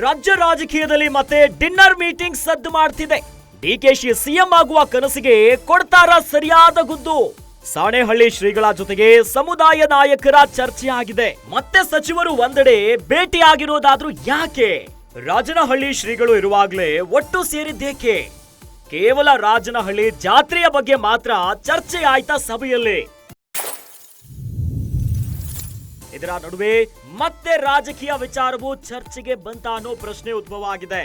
ರಾಜ್ಯ ರಾಜಕೀಯದಲ್ಲಿ ಮತ್ತೆ ಡಿನ್ನರ್ ಮೀಟಿಂಗ್ ಸದ್ದು ಮಾಡ್ತಿದೆ. ಡಿಕೆಶಿ ಸಿಎಂ ಆಗುವ ಕನಸಿಗೆ ಕೊಡ್ತಾರ ಸರಿಯಾದ ಗುದ್ದು. ಸಾಣೆಹಳ್ಳಿ ಶ್ರೀಗಳ ಜೊತೆಗೆ ಸಮುದಾಯ ನಾಯಕರ ಚರ್ಚೆ ಆಗಿದೆ ಮತ್ತೆ ಸಚಿವರು ಒಂದೆಡೆ ಭೇಟಿಯಾಗಿರೋದಾದ್ರೂ ಯಾಕೆ? ರಾಜನಹಳ್ಳಿ ಶ್ರೀಗಳು ಇರುವಾಗಲೇ ಒಟ್ಟು ಸೇರಿದ್ದೇಕೆ? ಕೇವಲ ರಾಜನಹಳ್ಳಿ ಜಾತ್ರೆಯ ಬಗ್ಗೆ ಮಾತ್ರ ಚರ್ಚೆ ಆಯ್ತಾ ಸಭೆಯಲ್ಲಿ? ಇದರ ನಡುವೆ ಮತ್ತೆ ರಾಜಕೀಯ ವಿಚಾರವು ಚರ್ಚೆಗೆ ಬಂತ ಅನ್ನೋ ಪ್ರಶ್ನೆ ಉದ್ಭವ ಆಗಿದೆ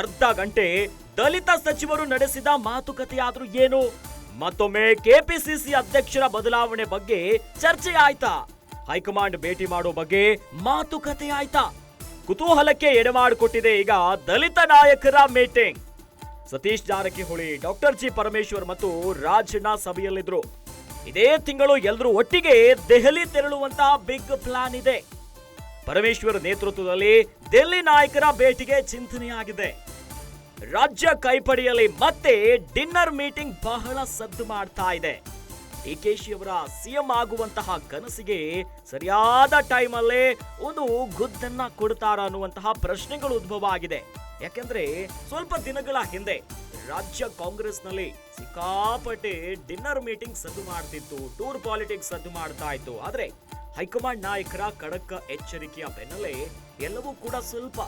ಅರ್ಧ ಗಂಟೆ ದಲಿತ ಸಚಿವರು ನಡೆಸಿದ ಮಾತುಕತೆಯಾದ್ರೂ ಏನು? ಮತ್ತೊಮ್ಮೆ ಕೆಪಿಸಿಸಿ ಅಧ್ಯಕ್ಷರ ಬದಲಾವಣೆ ಬಗ್ಗೆ ಚರ್ಚೆ ಆಯ್ತಾ? ಹೈಕಮಾಂಡ್ ಭೇಟಿ ಮಾಡೋ ಬಗ್ಗೆ ಮಾತುಕತೆ ಆಯ್ತಾ? ಕುತೂಹಲಕ್ಕೆ ಎಡೆಮಾಡಿಕೊಟ್ಟಿದೆ ಈಗ ದಲಿತ ನಾಯಕರ meeting. Satish Jarkiholi, doctor G Parameshwar ಮತ್ತು ರಾಜಣ್ಣ ಸಭೆಯಲ್ಲಿದ್ರು. ಇದೇ ತಿಂಗಳು ಎಲ್ಲರೂ ಒಟ್ಟಿಗೆ ದೆಹಲಿ ತೆರಳುವಂತಹ ಬಿಗ್ ಪ್ಲಾನ್ ಇದೆ. ಪರಮೇಶ್ವರ್ ನೇತೃತ್ವದಲ್ಲಿ ದೆಹಲಿ ನಾಯಕರ ಭೇಟಿಗೆ ಚಿಂತನೆಯಾಗಿದೆ. ರಾಜ್ಯ ಕೈಪಡಿಯಲ್ಲಿ ಮತ್ತೆ ಡಿನ್ನರ್ ಮೀಟಿಂಗ್ ಬಹಳ ಸದ್ದು ಮಾಡ್ತಾ ಇದೆ. ಡಿಕೆಶಿ ಅವರ ಸಿಎಂ ಆಗುವಂತಹ ಕನಸಿಗೆ ಸರಿಯಾದ ಟೈಮಲ್ಲೇ ಒಂದು ಗುದ್ದನ್ನ ಕೊಡ್ತಾರ ಅನ್ನುವಂತಹ ಪ್ರಶ್ನೆಗಳು ಉದ್ಭವ ಆಗಿದೆ. ಯಾಕೆಂದ್ರೆ ಸ್ವಲ್ಪ ದಿನಗಳ ಹಿಂದೆ ರಾಜ್ಯ ಕಾಂಗ್ರೆಸ್ನಲ್ಲಿ ಸಿಕ್ಕಾಪಟ್ಟೆ ಡಿನ್ನರ್ ಮೀಟಿಂಗ್ ಸದ್ದು ಮಾಡ್ತಿತ್ತು, ಟೂರ್ ಪಾಲಿಟಿಕ್ಸ್ ಸದ್ದು ಮಾಡ್ತಾ ಇತ್ತು. ಆದ್ರೆ ಹೈಕಮಾಂಡ್ ನಾಯಕರ ಖಡಕ್ ಎಚ್ಚರಿಕೆಯ ಬೆನ್ನಲ್ಲೇ ಎಲ್ಲವೂ ಕೂಡ ಸ್ವಲ್ಪ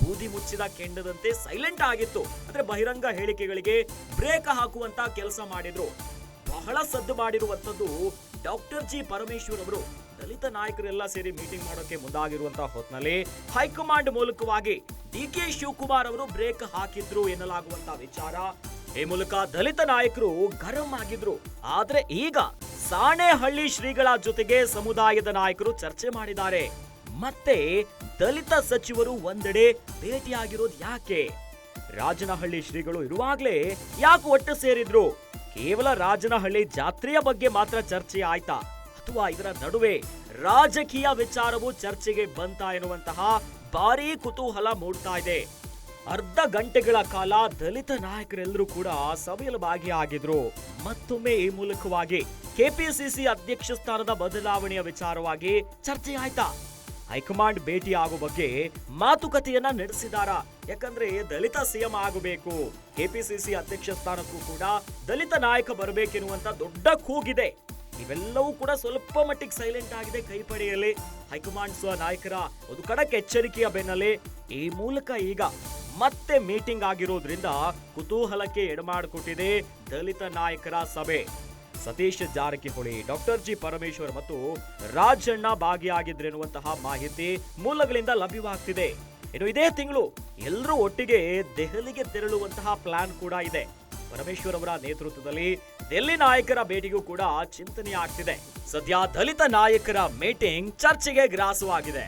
ಬೂದಿ ಮುಚ್ಚಿದ ಕೆಂಡದಂತೆ ಸೈಲೆಂಟ್ ಆಗಿತ್ತು. ಅಂದ್ರೆ ಬಹಿರಂಗ ಹೇಳಿಕೆಗಳಿಗೆ ಬ್ರೇಕ್ ಹಾಕುವಂತ ಕೆಲಸ ಮಾಡಿದ್ರು. ಬಹಳ ಸದ್ದು ಮಾಡಿರುವಂತದ್ದು ಡಾಕ್ಟರ್ ಜಿ ಪರಮೇಶ್ವರ್ ಅವರು. ದಲಿತ ನಾಯಕರೆಲ್ಲ ಸೇರಿ ಮೀಟಿಂಗ್ ಮಾಡೋಕೆ ಮುಂದಾಗಿರುವಂತಹ ಹೊತ್ತಿನಲ್ಲಿ ಹೈಕಮಾಂಡ್ ಮೂಲಕವಾಗಿ ಡಿ ಕೆ ಶಿವಕುಮಾರ್ ಅವರು ಬ್ರೇಕ್ ಹಾಕಿದ್ರು ಎನ್ನಲಾಗುವಂತ ವಿಚಾರ. ಈ ಮೂಲಕ ದಲಿತ ನಾಯಕರು ಗರಂ ಆಗಿದ್ರು. ಆದ್ರೆ ಈಗ ಸಾಣೆಹಳ್ಳಿ ಶ್ರೀಗಳ ಜೊತೆಗೆ ಸಮುದಾಯದ ನಾಯಕರು ಚರ್ಚೆ ಮಾಡಿದ್ದಾರೆ. ಮತ್ತೆ ದಲಿತ ಸಚಿವರು ಒಂದೆಡೆ ಭೇಟಿಯಾಗಿರೋದು ಯಾಕೆ? ರಾಜನಹಳ್ಳಿ ಶ್ರೀಗಳು ಇರುವಾಗ್ಲೇ ಯಾಕೆ ಒಟ್ಟು ಸೇರಿದ್ರು? ಕೇವಲ ರಾಜನಹಳ್ಳಿ ಜಾತ್ರೆಯ ಬಗ್ಗೆ ಮಾತ್ರ ಚರ್ಚೆ ಆಯ್ತಾ? ಅಥವಾ ಇದರ ನಡುವೆ ರಾಜಕೀಯ ವಿಚಾರವು ಚರ್ಚೆಗೆ ಬಂತ ಎನ್ನುವಂತಹ ಭಾರೀ ಕುತೂಹಲ ಮೂಡ್ತಾ ಇದೆ. ಅರ್ಧ ಗಂಟೆಗಳ ಕಾಲ ದಲಿತ ನಾಯಕರೆಲ್ಲರೂ ಕೂಡ ಸಭೆಯಲ್ಲಿ ಭಾಗಿಯಾಗಿದ್ರು ಮತ್ತೊಮ್ಮೆ ಈ ಮೂಲಕವಾಗಿ ಕೆಪಿಸಿಸಿ ಅಧ್ಯಕ್ಷ ಸ್ಥಾನದ ಬದಲಾವಣೆಯ ವಿಚಾರವಾಗಿ ಚರ್ಚೆ ಆಯ್ತಾ? ಹೈಕಮಾಂಡ್ ಭೇಟಿ ಆಗೋ ಬಗ್ಗೆ ಮಾತುಕತೆಯನ್ನ ನಡೆಸಿದಾರ? ಯಾಕಂದ್ರೆ ದಲಿತ ಸಿಎಂ ಆಗಬೇಕು, ಕೆಪಿಸಿಸಿ ಅಧ್ಯಕ್ಷ ಸ್ಥಾನಕ್ಕೂ ಕೂಡ ದಲಿತ ನಾಯಕ ಬರಬೇಕೆನ್ನುವಂತ ದೊಡ್ಡ ಕೂಗಿದೆ. ಇವೆಲ್ಲವೂ ಕೂಡ ಸ್ವಲ್ಪ ಮಟ್ಟಿಗೆ ಸೈಲೆಂಟ್ ಆಗಿದೆ ಕೈಪಡೆಯಲ್ಲಿ ಹೈಕಮಾಂಡ್ ಸ್ವ ನಾಯಕರ ಒಂದು ಖಡಕ್ ಎಚ್ಚರಿಕೆಯ ಬೆನ್ನಲ್ಲೇ ಈ ಮೂಲಕ ಈಗ ಮತ್ತೆ ಮೀಟಿಂಗ್ ಆಗಿರೋದ್ರಿಂದ ಕುತೂಹಲಕ್ಕೆ ಎಡಮಾಡಿಕೊಟ್ಟಿದೆ ದಲಿತ ನಾಯಕರ ಸಭೆ. ಸತೀಶ್ ಜಾರಕಿಹೊಳಿ, ಡಾಕ್ಟರ್ ಜಿ ಪರಮೇಶ್ವರ್ ಮತ್ತು ರಾಜಣ್ಣ ಭಾಗಿಯಾಗಿದ್ರೆನ್ನುವಂತಹ ಮಾಹಿತಿ ಮೂಲಗಳಿಂದ ಲಭ್ಯವಾಗ್ತಿದೆ. ಇನ್ನು ಇದೇ ತಿಂಗಳು ಎಲ್ಲರೂ ಒಟ್ಟಿಗೆ ದೆಹಲಿಗೆ ತೆರಳುವಂತಹ ಪ್ಲಾನ್ ಕೂಡ ಇದೆ. ಪರಮೇಶ್ವರ್ ಅವರ ನೇತೃತ್ವದಲ್ಲಿ ದೆಲ್ಲಿ ನಾಯಕರ ಭೇಟಿಗೂ ಕೂಡ ಚಿಂತನೆ ಆಗ್ತಿದೆ ಸದ್ಯ ದಲಿತ ನಾಯಕರ ಮೀಟಿಂಗ್ ಚರ್ಚೆಗೆ ಗ್ರಾಸವಾಗಿದೆ.